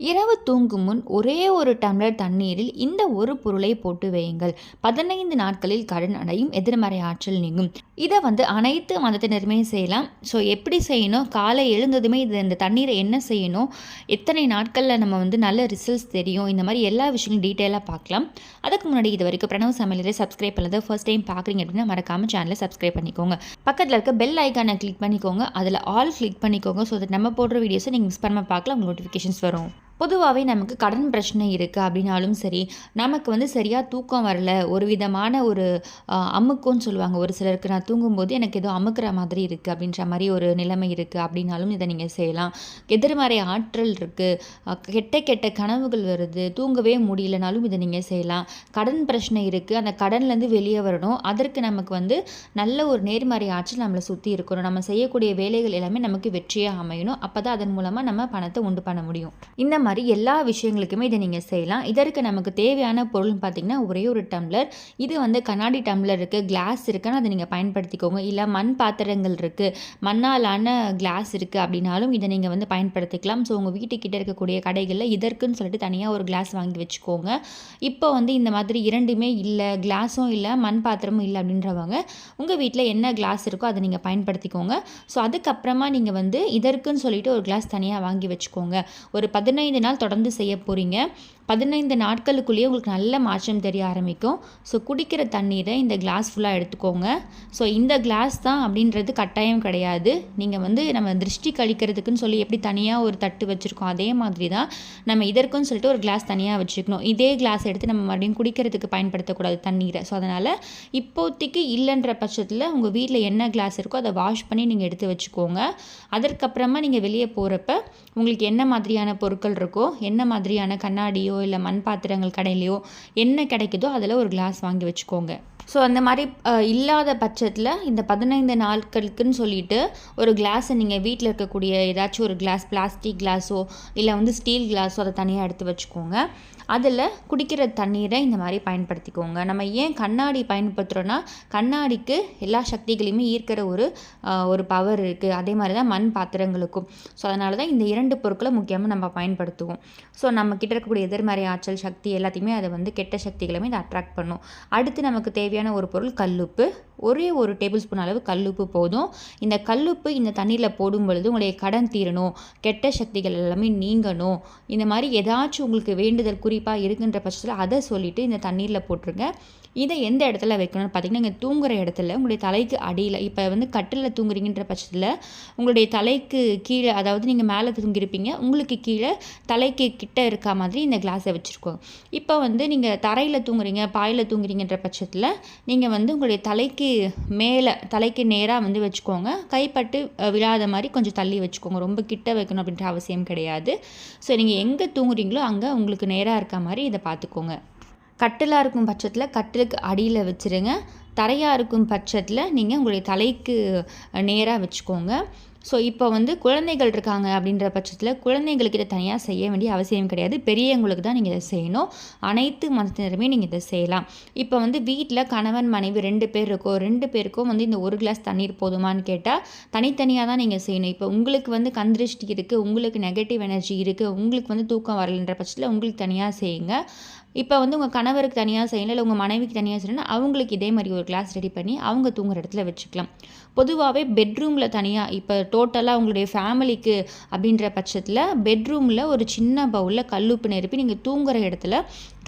இரவு தூங்கும் முன் ஒரே ஒரு டம்ளர் தண்ணீரில் இந்த ஒரு பொருளை போட்டு வையுங்கள். பதினைந்து நாட்களில் கடன் அடையும் எதிர்மறை ஆற்றல் நீங்கும். இதை வந்து அனைத்து மதத்தினருமே செய்யலாம். ஸோ எப்படி செய்யணும்? காலை எழுந்ததுமே இது இந்த தண்ணீரை என்ன செய்யணும்? எத்தனை நாட்களில் நம்ம வந்து நல்ல ரிசல்ட்ஸ் தெரியும்? இந்த மாதிரி எல்லா விஷயங்களும் டீட்டெயிலாக பார்க்கலாம். அதுக்கு முன்னாடி இது வரைக்கும் பிரணவ் சமையலரை சப்ஸ்கிரைப் பண்ணது ஃபர்ஸ்ட் டைம் பார்க்குறீங்க அப்படின்னா மறக்காமல் சேனலை சப்ஸ்கிரைப் பண்ணிக்கோங்க. பக்கத்தில் இருக்க பெல் ஐக்கானை கிளிக் பண்ணிக்கோங்க. அதில் ஆல் கிளிக் பண்ணிக்கோங்க. ஸோ தட் நம்ம போடுற வீடியோஸை நீங்கள் மிஸ் பண்ணாமல் பார்க்கலாம். உங்களுக்கு நோட்டிஃபிகேஷன்ஸ் வரும். பொதுவாகவே நமக்கு கடன் பிரச்சனை இருக்குது அப்படின்னாலும் சரி நமக்கு வந்து சரியாக தூக்கம் வரல ஒரு விதமான ஒரு அமுக்கம்னு சொல்லுவாங்க. ஒரு சிலருக்கு நான் தூங்கும்போது எனக்கு ஏதோ அமுக்கிற மாதிரி இருக்குது அப்படின்ற மாதிரி ஒரு நிலைமை இருக்குது அப்படின்னாலும் இதை நீங்கள் செய்யலாம். எதிர்மறை ஆற்றல் இருக்குது கெட்ட கெட்ட கனவுகள் வருது தூங்கவே முடியலனாலும் இதை நீங்கள் செய்யலாம். கடன் பிரச்சனை இருக்குது அந்த கடன்லேருந்து வெளியே வரணும். அதற்கு நமக்கு வந்து நல்ல ஒரு நேர்மறை ஆற்றல் நம்மளை சுற்றி இருக்கணும். நம்ம செய்யக்கூடிய வேலைகள் எல்லாமே நமக்கு வெற்றியாக அமையணும். அப்போ தான் அதன் மூலமாக நம்ம பணத்தை உண்டு பண்ண முடியும். இந்த மாதிரி எல்லா விஷயங்களுக்குமே இதை நீங்கள் செய்யலாம். இதற்கு நமக்கு தேவையான பொருள்னு பார்த்தீங்கன்னா ஒரே ஒரு டம்ளர். இது வந்து கண்ணாடி டம்ளர் இருக்குது கிளாஸ் இருக்குன்னு அதை நீங்கள் பயன்படுத்திக்கோங்க. இல்லை மண் பாத்திரங்கள் இருக்குது மண்ணாலான கிளாஸ் இருக்குது அப்படின்னாலும் இதை நீங்கள் வந்து பயன்படுத்திக்கலாம். ஸோ உங்கள் வீட்டுக்கிட்ட இருக்கக்கூடிய கடைகளில் இதற்குன்னு சொல்லிட்டு தனியாக ஒரு கிளாஸ் வாங்கி வச்சுக்கோங்க. இப்போ வந்து இந்த மாதிரி இரண்டுமே இல்லை கிளாஸும் இல்லை மண் பாத்திரமும் இல்லை அப்படின்றவங்க உங்கள் வீட்டில் என்ன கிளாஸ் இருக்கோ அதை நீங்கள் பயன்படுத்திக்கோங்க. ஸோ அதுக்கப்புறமா நீங்கள் வந்து இதற்குன்னு சொல்லிட்டு ஒரு கிளாஸ் தனியாக வாங்கி வச்சுக்கோங்க. ஒரு பதினைந்து நாள் தொடர்ந்து செய்ய போகிறீங்க பதினைந்து நாட்களுக்குள்ளேயே உங்களுக்கு நல்ல மாற்றம் தெரிய ஆரம்பிக்கும். ஸோ குடிக்கிற தண்ணீரை இந்த கிளாஸ் ஃபுல்லாக எடுத்துக்கோங்க. ஸோ இந்த கிளாஸ் தான் அப்படின்றது கட்டாயம் கிடையாது. நீங்கள் வந்து நம்ம திருஷ்டி கழிக்கிறதுக்குன்னு சொல்லி எப்படி தனியாக ஒரு தட்டு வச்சுருக்கோம் அதே மாதிரி தான் நம்ம இதற்குன்னு சொல்லிட்டு ஒரு கிளாஸ் தனியாக வச்சுக்கணும். இதே கிளாஸ் எடுத்து நம்ம மறுபடியும் குடிக்கிறதுக்கு பயன்படுத்தக்கூடாது தண்ணீரை. ஸோ அதனால் இப்போதைக்கு இல்லைன்ற பட்சத்தில் உங்கள் வீட்டில் என்ன கிளாஸ் இருக்கோ அதை வாஷ் பண்ணி நீங்கள் எடுத்து வச்சுக்கோங்க. அதற்கப்புறமா நீங்கள் வெளியே போகிறப்ப உங்களுக்கு என்ன மாதிரியான பொருட்கள் இருக்கோ என்ன மாதிரியான கண்ணாடியோ இல்லை மண் பாத்திரங்கள் கடையிலையோ என்ன கிடைக்குதோ அதில் ஒரு கிளாஸ் வாங்கி வச்சுக்கோங்க. ஸோ அந்த மாதிரி இல்லாத பட்சத்தில் இந்த பதினைந்து நாட்களுக்குன்னு சொல்லிட்டு ஒரு கிளாஸை நீங்கள் வீட்டில் இருக்கக்கூடிய ஏதாச்சும் ஒரு கிளாஸ் பிளாஸ்டிக் கிளாஸோ இல்லை வந்து ஸ்டீல் கிளாஸோ அதை தனியாக எடுத்து வச்சுக்கோங்க. அதில் குடிக்கிற தண்ணீரை இந்த மாதிரி பயன்படுத்திக்கோங்க. நம்ம ஏன் கண்ணாடி பயன்படுத்துகிறோன்னா கண்ணாடிக்கு எல்லா சக்திகளையுமே ஈர்க்கிற ஒரு ஒரு பவர் இருக்குது அதே மாதிரி தான் மண் பாத்திரங்களுக்கும். ஸோ அதனால தான் இந்த இரண்டு பொருட்களை முக்கியமாக நம்ம பயன்படுத்துவோம். ஸோ நம்ம கிட்ட இருக்கக்கூடிய எதிர்மறை ஆற்றல் சக்தி எல்லாத்தையுமே அதை வந்து கெட்ட சக்திகளுமே இதை அட்ராக்ட் பண்ணும். அடுத்து நமக்கு தேவையான ஒரு பொருள் கல்லுப்பு. ஒரே ஒரு டேபிள் ஸ்பூன் அளவு கல்லுப்பு போதும். இந்த கல்லுப்பு இந்த தண்ணீரில் போடும் பொழுது உங்களுடைய கடன் தீரணும். கெட்ட சக்திகள் எல்லாமே நீங்கணும். இந்த மாதிரி ஏதாச்சும் உங்களுக்கு வேண்டுதல் குறிப்பாக இருக்குன்ற பட்சத்தில் அதை சொல்லிவிட்டு இந்த தண்ணீரில் போட்டுருங்க. இதை எந்த இடத்துல வைக்கணும்னு பார்த்தீங்கன்னா நீங்கள் தூங்குற இடத்துல உங்களுடைய தலைக்கு அடியில் இப்போ வந்து கட்டிலில் தூங்குறீங்கன்ற பட்சத்தில் உங்களுடைய தலைக்கு கீழே அதாவது நீங்கள் மேலே தூங்கியிருப்பீங்க உங்களுக்கு கீழே தலைக்கு கிட்ட இருக்க மாதிரி இந்த கிளாஸ் வச்சுருக்கோங்க இப்போ வந்து நீங்கள் தரையில் தூங்குறீங்க பாயில் தூங்குறீங்கன்ற பட்சத்தில் நீங்கள் வந்து உங்களுடைய தலைக்கு மேலே தலைக்கு நேராக வந்து வச்சுக்கோங்க. கைப்பட்டு விழாத மாதிரி கொஞ்சம் தள்ளி வச்சுக்கோங்க. ரொம்ப கிட்ட வைக்கணும் அப்படின்ற அவசியம் கிடையாது. ஸோ நீங்கள் எங்கே தூங்குறீங்களோ அங்கே உங்களுக்கு நேராக இருக்க மாதிரி இதை பார்த்துக்கோங்க. கட்டிலாக இருக்கும் பட்சத்தில் கட்டிலுக்கு அடியில் வச்சுருங்க. தரையாக இருக்கும் பட்சத்தில் நீங்கள் உங்களுடைய தலைக்கு நேராக வச்சுக்கோங்க. ஸோ இப்போ வந்து குழந்தைகள் இருக்காங்க அப்படின்ற பட்சத்தில் குழந்தைங்களுக்கு இதை தனியாக செய்ய வேண்டிய அவசியம் கிடையாது. பெரியவங்களுக்கு தான் நீங்கள் இதை செய்யணும். அனைத்து மதத்தினருமே நீங்கள் இதை செய்யலாம். இப்போ வந்து வீட்டில் கணவன் மனைவி ரெண்டு பேர் இருக்கோ ரெண்டு பேருக்கும் வந்து இந்த ஒரு கிளாஸ் தண்ணீர் போதுமான்னு கேட்டால் தனித்தனியாக தான் நீங்கள் செய்யணும். இப்போ உங்களுக்கு வந்து கந்திருஷ்டி இருக்குது உங்களுக்கு நெகட்டிவ் எனர்ஜி இருக்குது உங்களுக்கு வந்து தூக்கம் வரலைன்ற பட்சத்தில் உங்களுக்கு தனியாக செய்யுங்க. இப்போ வந்து உங்கள் கணவருக்கு தனியாக செய்யணும் இல்லை உங்கள் மனைவிக்கு தனியாக செய்யணும்னா அவங்களுக்கு இதே மாதிரி ஒரு கிளாஸ் ரெடி பண்ணி அவங்க தூங்குற இடத்துல வச்சுக்கலாம். பொதுவாகவே பெட்ரூமில் தனியாக இப்போ டோட்டலாக உங்களுடைய ஃபேமிலிக்கு அப்படின்ற பட்சத்தில் பெட்ரூமில் ஒரு சின்ன பவுலில் கல்லுப்பு நிரப்பி நீங்கள் தூங்குற இடத்துல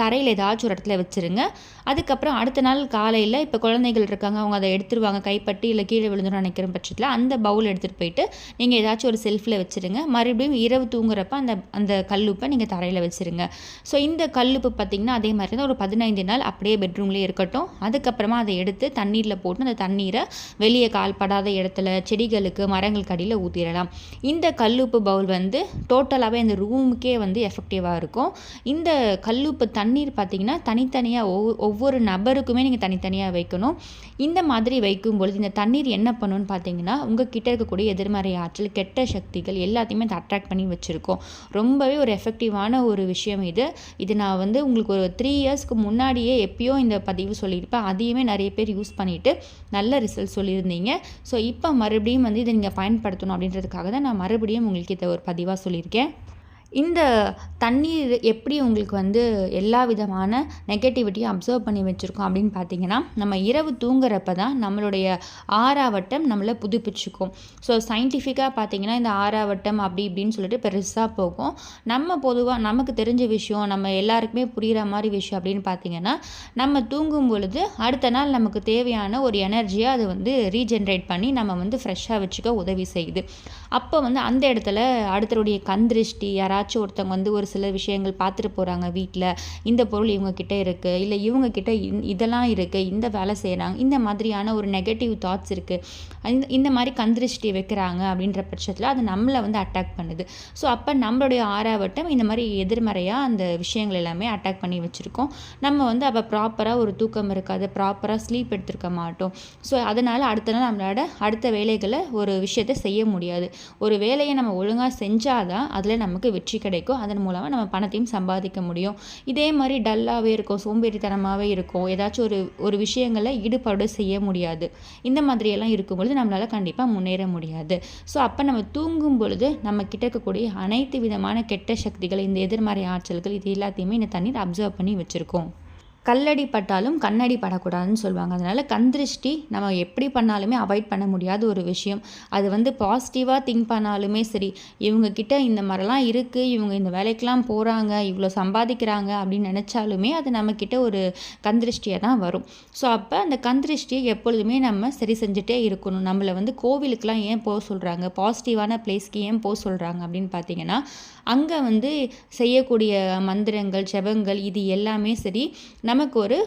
தரையில் ஏதாச்சும் ஒரு இடத்துல வச்சுருங்க. அதுக்கப்புறம் அடுத்த நாள் காலையில் இப்போ குழந்தைகள் இருக்காங்க அவங்க அதை எடுத்துருவாங்க கைப்பட்டி இல்லை கீழே விழுந்துடும் நினைக்கிற பட்சத்தில் அந்த பவுல் எடுத்துகிட்டு போயிட்டு நீங்கள் ஏதாச்சும் ஒரு செல்ஃபில் வச்சுருங்க. மறுபடியும் இரவு தூங்குறப்ப அந்த அந்த கல்லுப்பை நீங்கள் தரையில் வச்சுருங்க. ஸோ இந்த கல்லுப்பு பார்த்திங்கன்னா அதே மாதிரி தான் ஒரு பதினைந்து நாள் அப்படியே பெட்ரூம்லேயே இருக்கட்டும். அதுக்கப்புறமா அதை எடுத்து தண்ணீரில் போட்டு அந்த தண்ணீரை வெளியே கால்படாத இடத்துல செடிகளுக்கு மரங்களுக்கு அடியில் ஊற்றிடலாம் இந்த கல்லுப்பு பவுல் வந்து டோட்டலாகவே அந்த ரூமுக்கே வந்து எஃபெக்டிவாக இருக்கும். இந்த கல்லுப்பு தண்ணி தண்ணீர் பார்த்திங்கன்னா தனித்தனியாக ஒவ்வொரு ஒவ்வொரு நபருக்குமே நீங்கள் தனித்தனியாக வைக்கணும். இந்த மாதிரி வைக்கும் பொழுது இந்த தண்ணீர் என்ன பண்ணுன்னு பார்த்தீங்கன்னா உங்கள் கிட்ட இருக்கக்கூடிய எதிர்மறை ஆற்றல் கெட்ட சக்திகள் எல்லாத்தையுமே அதை அட்ராக்ட் பண்ணி வச்சுருக்கோம். ரொம்பவே ஒரு எஃபெக்டிவான ஒரு விஷயம் இது. இது நான் வந்து உங்களுக்கு ஒரு த்ரீ இயர்ஸ்க்கு முன்னாடியே எப்பயோ இந்த பதிவு சொல்லியிருப்பேன். அதையுமே நிறைய பேர் யூஸ் பண்ணிவிட்டு நல்ல ரிசல்ட் சொல்லியிருந்தீங்க. ஸோ இப்போ மறுபடியும் வந்து இதை நீங்கள் பயன்படுத்தணும் அப்படின்றதுக்காக தான் நான் மறுபடியும் உங்களுக்கு இதை ஒரு பதிவாக சொல்லியிருக்கேன். இந்த தண்ணீர் எப்படி உங்களுக்கு வந்து எல்லா விதமான நெகட்டிவிட்டியும் அப்சர்வ் பண்ணி வச்சுருக்கோம் அப்படின்னு பார்த்தீங்கன்னா நம்ம இரவு தூங்குறப்ப தான் நம்மளுடைய ஆறாவட்டம் நம்மளை புதுப்பிச்சுக்கும். ஸோ சயின்டிஃபிக்காக பார்த்தீங்கன்னா இந்த ஆறாவட்டம் அப்படி இப்படின்னு சொல்லிட்டு பெருசாக போகும். நம்ம பொதுவாக நமக்கு தெரிஞ்ச விஷயம் நம்ம எல்லாருக்குமே புரிகிற மாதிரி விஷயம் அப்படின்னு பார்த்தீங்கன்னா நம்ம தூங்கும் பொழுது அடுத்த நாள் நமக்கு தேவையான ஒரு எனர்ஜியை அது வந்து ரீஜென்ரேட் பண்ணி நம்ம வந்து ஃப்ரெஷ்ஷாக வச்சுக்க உதவி செய்யுது. அப்போ வந்து அந்த இடத்துல அடுத்தருடைய கந்திருஷ்டி யாராச்சும் ஒருத்தவங்க வந்து ஒரு சில விஷயங்கள் பார்த்துட்டு போகிறாங்க வீட்டில் இந்த பொருள் இவங்கக்கிட்ட இருக்குது இல்லை இவங்கக்கிட்ட இதெல்லாம் இருக்குது இந்த வேலை செய்கிறாங்க இந்த மாதிரியான ஒரு நெகட்டிவ் தாட்ஸ் இருக்குது இந்த இந்த மாதிரி கந்திருஷ்டி வைக்கிறாங்க அப்படின்ற பட்சத்தில் அது நம்மளை வந்து அட்டாக் பண்ணுது. ஸோ அப்போ நம்மளுடைய ஆறாவட்டம் இந்த மாதிரி எதிர்மறையாக அந்த விஷயங்கள் எல்லாமே அட்டாக் பண்ணி வச்சுருக்கோம். நம்ம வந்து அப்போ ப்ராப்பராக ஒரு தூக்கம் இருக்காது ப்ராப்பராக ஸ்லீப் எடுத்துருக்க மாட்டோம். ஸோ அதனால் அடுத்த நாள் நம்மளோட அடுத்த வேலைகளை ஒரு விஷயத்தை செய்ய முடியாது. ஒரு வேலையை நம்ம ஒழுங்காக செஞ்சால் தான் அதில் நமக்கு வெற்றி கிடைக்கும். அதன் மூலமாக நம்ம பணத்தையும் சம்பாதிக்க முடியும். இதே மாதிரி டல்லாகவே இருக்கும் சோம்பேறித்தனமாகவே இருக்கும். ஏதாச்சும் ஒரு ஒரு விஷயங்களை ஈடுபாடு செய்ய முடியாது. இந்த மாதிரியெல்லாம் இருக்கும்பொழுது நம்மளால் கண்டிப்பாக முன்னேற முடியாது. ஸோ அப்போ நம்ம தூங்கும் பொழுது நம்ம கிட்ட இருக்கக்கூடிய அனைத்து விதமான கெட்ட சக்திகள் இந்த எதிர்மறை ஆற்றல்கள் இது எல்லாத்தையுமே இந்த தண்ணீர் அப்சர்வ் பண்ணி வச்சுருக்கோம். கல்லடி பட்டாலும் கண்ணடி படக்கூடாதுன்னு சொல்லுவாங்க. அதனால் கந்திருஷ்டி நம்ம எப்படி பண்ணாலுமே அவாய்ட் பண்ண முடியாத ஒரு விஷயம். அது வந்து பாசிட்டிவாக திங்க் பண்ணாலுமே சரி இவங்கக்கிட்ட இந்த மாதிரிலாம் இருக்குது இவங்க இந்த வேலைக்கெலாம் போகிறாங்க இவ்வளோ சம்பாதிக்கிறாங்க அப்படின்னு நினச்சாலுமே அது நம்மக்கிட்ட ஒரு கந்திருஷ்டியாக தான் வரும். ஸோ அப்போ அந்த கந்திருஷ்டியை எப்பொழுதுமே நம்ம சரி செஞ்சுட்டே இருக்கணும். நம்மளை வந்து கோவிலுக்கெலாம் ஏன் போக சொல்கிறாங்க பாசிட்டிவான பிளேஸ்க்கு ஏன் போக சொல்கிறாங்க அப்படின்னு பார்த்தீங்கன்னா அங்கே வந்து செய்யக்கூடிய மந்திரங்கள் செபங்கள் இது எல்லாமே சரி நமக்கு ஒரு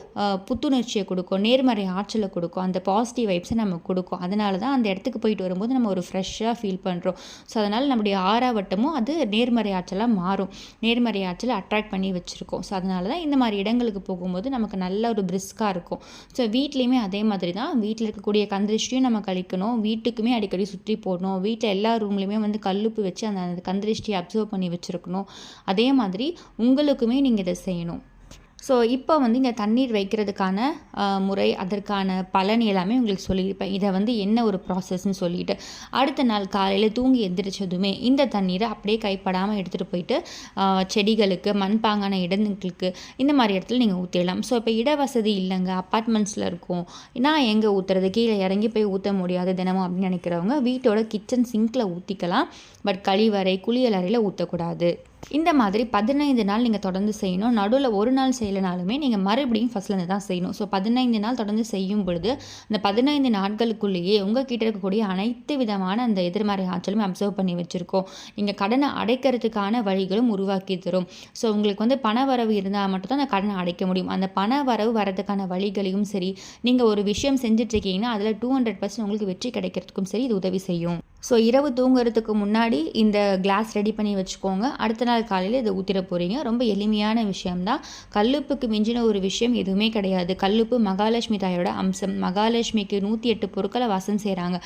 புத்துணர்ச்சியை கொடுக்கும் நேர்மறை ஆற்றலை கொடுக்கும் அந்த பாசிட்டிவ் வைப்ஸை நமக்கு கொடுக்கும். அதனால தான் அந்த இடத்துக்கு போயிட்டு வரும்போது நம்ம ஒரு ஃப்ரெஷ்ஷாக ஃபீல் பண்ணுறோம் ஸோ அதனால் நம்முடைய ஆறாவட்டமும் அது நேர்மறை ஆற்றலாக மாறும். நேர்மறை ஆற்றலை அட்ராக்ட் பண்ணி வச்சுருக்கோம். ஸோ அதனால தான் இந்த மாதிரி இடங்களுக்கு போகும்போது நமக்கு நல்ல ஒரு பிரிஸ்காக இருக்கும். ஸோ வீட்லேயுமே அதே மாதிரி தான். வீட்டில் இருக்கக்கூடிய கந்திருஷ்டியும் நம்ம கழிக்கணும். வீட்டுக்குமே அடிக்கடி சுற்றி போடணும். வீட்டில் எல்லா ரூம்லேயுமே வந்து கல்லுப்பு வச்சு அந்த கந்திருஷ்டியை அப்சர்வ் பண்ணி வச்சுருக்கணும். அதே மாதிரி உங்களுக்குமே நீங்கள் இதை செய்யணும். ஸோ இப்போ வந்து இந்த தண்ணீர் வைக்கிறதுக்கான முறை அதற்கான பலன் எல்லாமே உங்களுக்கு சொல்லியிருப்பேன். இதை வந்து என்ன ஒரு ப்ராசஸ்ன்னு சொல்லிட்டு. அடுத்த நாள் காலையில் தூங்கி எந்திரிச்சதுமே இந்த தண்ணீரை அப்படியே கைப்படாமல் எடுத்துகிட்டு போயிட்டு செடிகளுக்கு மண்பாங்கான இடங்களுக்கு இந்த மாதிரி இடத்துல நீங்கள் ஊற்றிடலாம் ஸோ இப்போ இட வசதி இல்லைங்க அப்பார்ட்மெண்ட்ஸில் இருக்கும். நான் எங்கே ஊற்றுறது கீழே இறங்கி போய் ஊற்ற முடியாது தினமும் அப்படின்னு நினைக்கிறவங்க வீட்டோட கிச்சன் சிங்கில் ஊற்றிக்கலாம் பட் கழிவறை குளியலறையில் ஊற்றக்கூடாது இந்த மாதிரி பதினைந்து நாள் நீங்கள் தொடர்ந்து செய்யணும். நடுவில் ஒரு நாள் செய்யலைனாலுமே நீங்கள் மறுபடியும் ஃபஸ்ட்லேருந்து தான் செய்யணும். ஸோ பதினைந்து நாள் தொடர்ந்து செய்யும் பொழுது அந்த பதினைந்து நாட்களுக்குள்ளேயே உங்கள் கிட்ட இருக்கக்கூடிய அனைத்து விதமான அந்த எதிர்மறை ஆற்றலும் அப்சர்வ் பண்ணி வச்சுருக்கோம். நீங்கள் கடனை அடைக்கிறதுக்கான வழிகளும் உருவாக்கி தரும். ஸோ உங்களுக்கு வந்து பண வரவு இருந்தால் மட்டும்தான் அந்த கடனை அடைக்க முடியும். அந்த பண வரவு வரதுக்கான வழிகளையும் சரி நீங்கள் ஒரு விஷயம் செஞ்சுட்ருக்கீங்கன்னா அதில் டூ ஹண்ட்ரட் பர்சன்ட் உங்களுக்கு வெற்றி கிடைக்கிறதுக்கும் சரி இது உதவி செய்யும். ஸோ இரவு தூங்குறதுக்கு முன்னாடி இந்த கிளாஸ் ரெடி பண்ணி வச்சுக்கோங்க. அடுத்த நாள் காலையில் இதை ஊற்றிட போகிறீங்க ரொம்ப எளிமையான விஷயம்தான். கல்லுப்புக்கு மிஞ்சின ஒரு விஷயம் எதுவுமே கிடையாது. கல்லுப்பு மகாலட்சுமி தாயோட அம்சம். மகாலட்சுமிக்கு நூற்றி எட்டு பொருட்களை வாசம் செய்கிறாங்க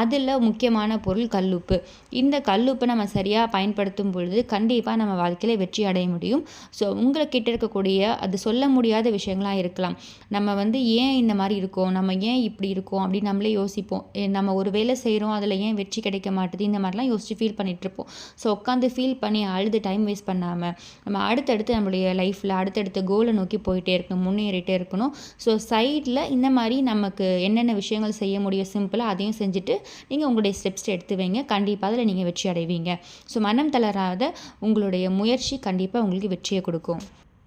அதில் முக்கியமான பொருள் கல்லுப்பு. இந்த கல்லுப்பை நம்ம சரியாக பயன்படுத்தும் பொழுது கண்டிப்பாக நம்ம வாழ்க்கையில் வெற்றி அடைய முடியும். ஸோ உங்களை கிட்ட இருக்கக்கூடிய அது சொல்ல முடியாத விஷயங்களாக இருக்கலாம். நம்ம வந்து ஏன் இந்த மாதிரி இருக்கோம்? நம்ம ஏன் இப்படி இருக்கோம்? அப்படின்னு நம்மளே யோசிப்போம். நம்ம ஒரு வேலை செய்கிறோம் அதில் ஏன் வெற்றி கிடைக்க மாட்டுது இந்த மாதிரிலாம் யோசிச்சு ஃபீல் பண்ணிகிட்ருப்போம் ஸோ உட்காந்து ஃபீல் பண்ணி அழுது டைம் வேஸ்ட் பண்ணாமல் நம்ம அடுத்தடுத்து நம்மளுடைய லைஃப்பில் அடுத்தடுத்த கோலை நோக்கி போயிட்டே இருக்கணும் முன்னேறிட்டே இருக்கணும். ஸோ சைடில் இந்த மாதிரி நமக்கு என்னென்ன விஷயங்கள் செய்ய முடியும் சிம்பிளாக அதையும் செஞ்சுட்டு நீங்கள் உங்களுடைய ஸ்டெப்ஸ் எடுத்து வைங்க. கண்டிப்பாக அதில் நீங்கள் வெற்றி அடைவீங்க. ஸோ மனம் தளராத உங்களுடைய முயற்சி கண்டிப்பாக உங்களுக்கு வெற்றியை கொடுக்கும்.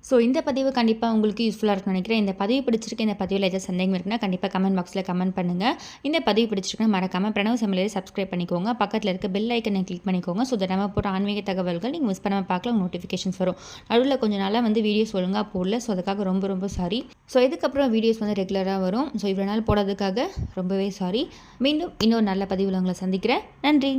ஸோ இந்த பதிவு கண்டிப்பாக உங்களுக்கு யூஸ்ஃபுல்லாக இருக்கும்னு நினைக்கிறேன். இந்த பதிவு பிடிச்சிருக்கு இந்த பதிவில் ஏதாவது சந்தேகம் இருக்குன்னா கண்டிப்பாக கமெண்ட் பாக்ஸில் கமெண்ட் பண்ணுங்கள் இந்த பதிவு பிடிச்சிருக்குன்னா மறக்காமல் பிரணவ சமையலை சப்ஸ்கிரைப் பண்ணிக்கோங்க. பக்கத்தில் இருக்க பெல் ஐக்கனை கிளிக் பண்ணிக்கோங்க. ஸோ நம்ம போகிற ஆன்மீக தகவல்கள் நீங்கள் மிஸ் பண்ணாமல் பார்க்கலாம் நோட்டிஃபிகேஷன்ஸ் வரும். நடுவில் கொஞ்சம் நாளாக வந்து வீடியோஸ் ஒழுங்காக போடல. ஸோ அதுக்காக ரொம்ப ரொம்ப சாரி ஸோ இதுக்கப்புறம் வீடியோஸ் வந்து ரெகுலராக வரும். ஸோ இவ்வளோ நாள் போடுறதுக்காக ரொம்பவே சாரி மீண்டும் இன்னொரு நல்ல பதிவில் உங்களை சந்திக்கிறேன். நன்றி.